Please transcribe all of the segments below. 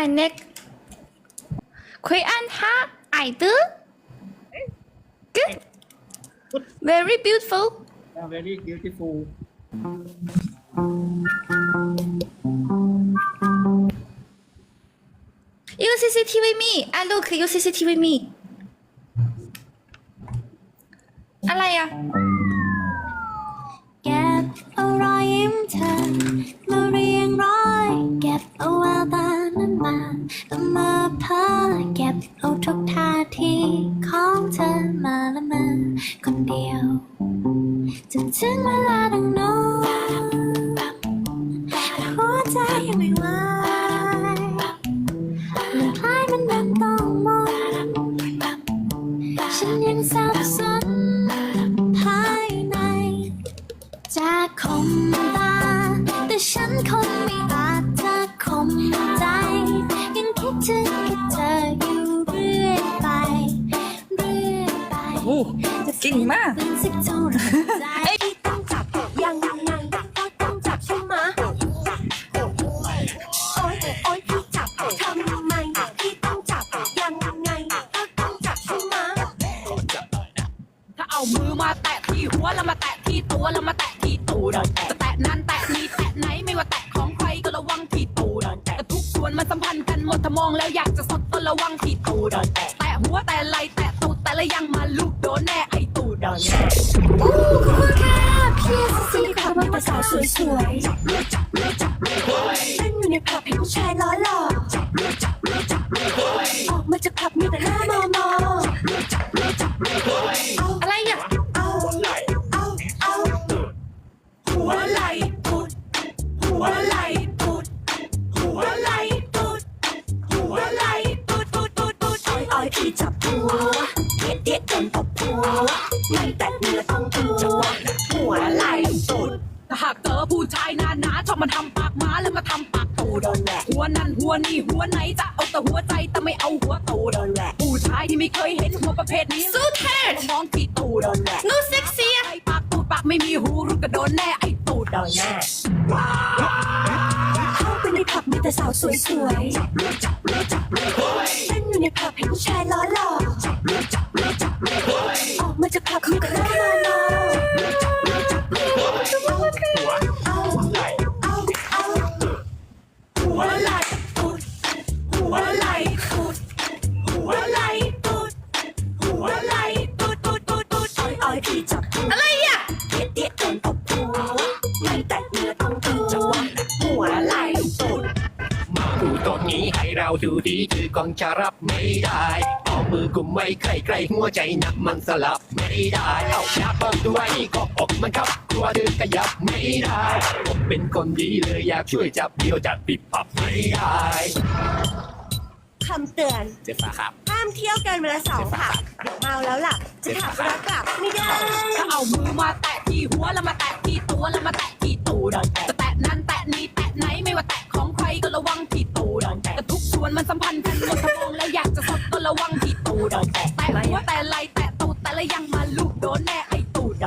anh neck. quý anh ha? Ai tứ? Good. Very beautiful. Yeah, very beautiful. UCCTV me. I look UCCTV me อะไรอ่ะ เวลาดังโน้นหัวใจยังไม่ไหวมันคล้ายมันยังต้องมองฉันยังสับสนภายในจะคมตา แต่ฉันคงไม่อาจจะคมใจ ยังคิดถึงแค่เธออยู่เรื่อยไป เรื่อยไป โอ้เก่งมากเป็นสักเท่าไหรใจที่ต้องจับยั เอามือมาแตะที่หัวแล้วมาแตะที่ตัวแล้วมาแตะที่ตูดจะแตะนั้นแตะนี้แตะไหนไม่ว่าแตะของใครก็ระวังที่ตูดแต่ทุกส่วนมันสัมพันธ์กันหมดถ้ามองแล้วอยากจะสดก็ระวังที่ตูดแตะหัวแต่ไหลแตะตูดแต่ละยังมาลูกโดนแน่ไอ้ตูดอู้ขอบคุณค่ะพี่สิขับมาแต่สาวสวยๆฉันอยู่ในผับเห็นผู้ชายล้อหล่อดจับเลืออกมาจากผับ หมาแล้วมาทำปากตูดหัวนั่นหัวนี่หัวไหนจะเอาแต่หัวใจแต่ไม่เอาหัวตูดผู้ชายที่ไม่เคยเห็นหัวประเภทนี้สูทแฮร์มองที่ตูดนูเซ็กซี่อะไอ้ปากตูดปากไม่มีหูรู้ก็โดนแน่ไอ้ตูดเข้าไปในผับมีแต่สาวสวยๆฉันอยู่ในผับเห็นผู้ชายล้อหล่ออ ให้เราดูดีคือคงจะรับไม่ได้เอามือกุมไว้ใกล้ๆหัวใจนักมันสลับไม่ได้เอาอยากบอกด้วยก็อกมันครับกลัวเดินขยับไม่ได้ผมเป็นคนดีเลยอยากช่วยจับเดียวจัดปิดปับไม่ได้คำเตือนเจ็บปะครับ ห้ามเที่ยวเกินเวลาสองค่ะเดี๋ยวเมาแล้วหลับจะขับรถกลับไม่ได้ถ้าเอามือมาแตะที่หัวแล้วมาแตะที่ตัวแล้วมาแตะที่ตูดจะแตะนั้นแตะนี้แตะไหนไม่ว่าแตะของใครก็ระวังที่ตูดแต่ทุกส่ วนมันสัมพันธ์กันหมดถ้ามองแล้วอยากจะสดก็ระวังที่ตูดแตะหัวแต่ไหลแตะตูดแต่ละยังมาลูกโดนแน่ไอ้ตูดเ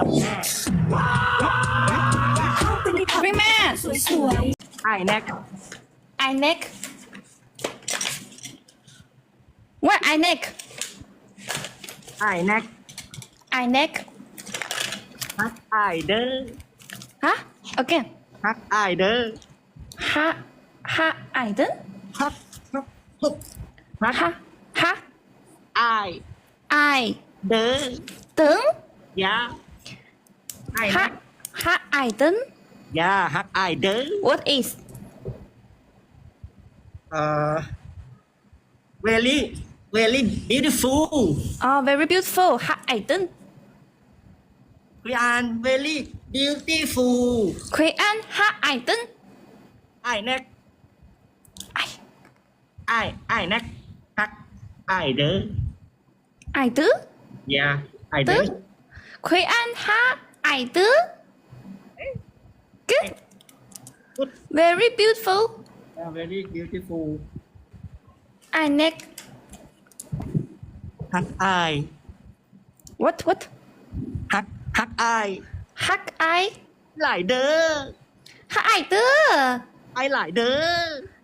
ข้าไปในผับพี่แม่สวยไอ้แน็ก I neck What I neck ไอ้แน็ก I neck ฮักไอ้เด้อฮะ again ฮักไอ้เด้อฮะฮะไอเดนฮักฮัก ฮักฮักฮะฮะไอ้ไอเด้อตึงยาไอ้ฮะแน็กฮะไอเดนยาฮักไอ้เด้อ What is เอ่อ very very beautiful oh very beautiful ฮะไอเดน we are very beautiful ควยอันฮะไอเดนไอ้แน็กไอ ไอ้ไอ้แน็กฮักไอ้เด้อไอเดนยาไอ้ตึเด้องควยอันฮะไอเดน good very beautiful Yeah, very beautiful I neck ฮักไอ้ what what ฮักฮักไอ้ฮักไอหลายเด้อฮะไอเดอไอ้หลายเด้อ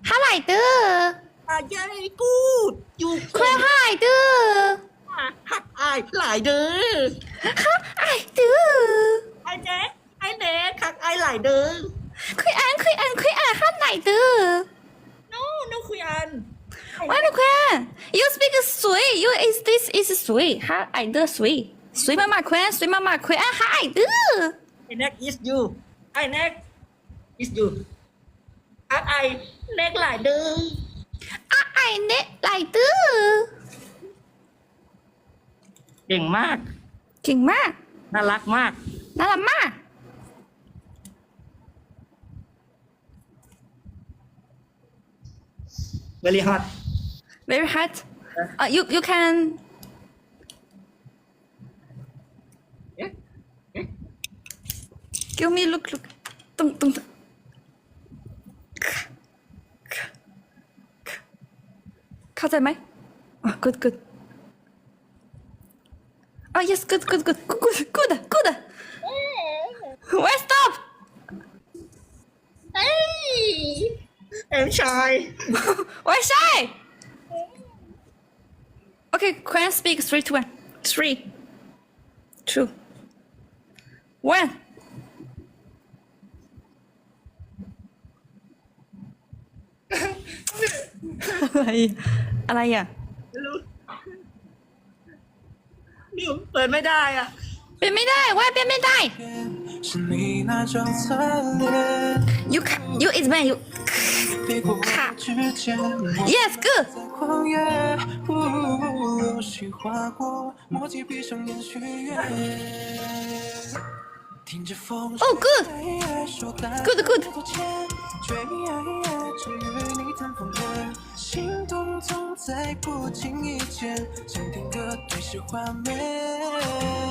ฮะ อาย้กูดอยู่ค่อยหายดื้อหักอายหลายเด้อฮัไอ้ยดื้อไอ้เน็กไอ้เน็กหัไอ้หลายเด้อคุยอันคุยอันคุยอันขั้นไหนดื้อ no no คุยอัน Why no คุยอน you speak Sui you is this is Sui ฮัไอ้ยดื้อ Sui Sui มามาคุยอัน Sui มามาคุยอันฮักอายดื้อไอ้เน็ก is you ไอ้เน็ก is you ฮัไอ้ยเน็กหลายเดื้อ เด้อ 啊爱呢来的， เก่งมาก 劲嘛， น่ารักมาก 拿了嘛。 very hot Very hot. Uh, you you can. Yeah. Yeah. Give me look look. Tung tung. tung. เข้าใจไหมอ่ะ good good. Oh yes good good good good good good. Where stop? I'm shy Where shy? Okay, Korean speak three, two, one. Three, two, one. อะไร อะไรอะไม่รู้พี่ผมเปิดไม่ได้อะ เป็นไม่ได้ว่าเป็นไม่ได้ you ca- you is man you ค่ะ yes good oh good good good 多牵，追只与你谈风月，心动总在不经意间，想定格对视画面。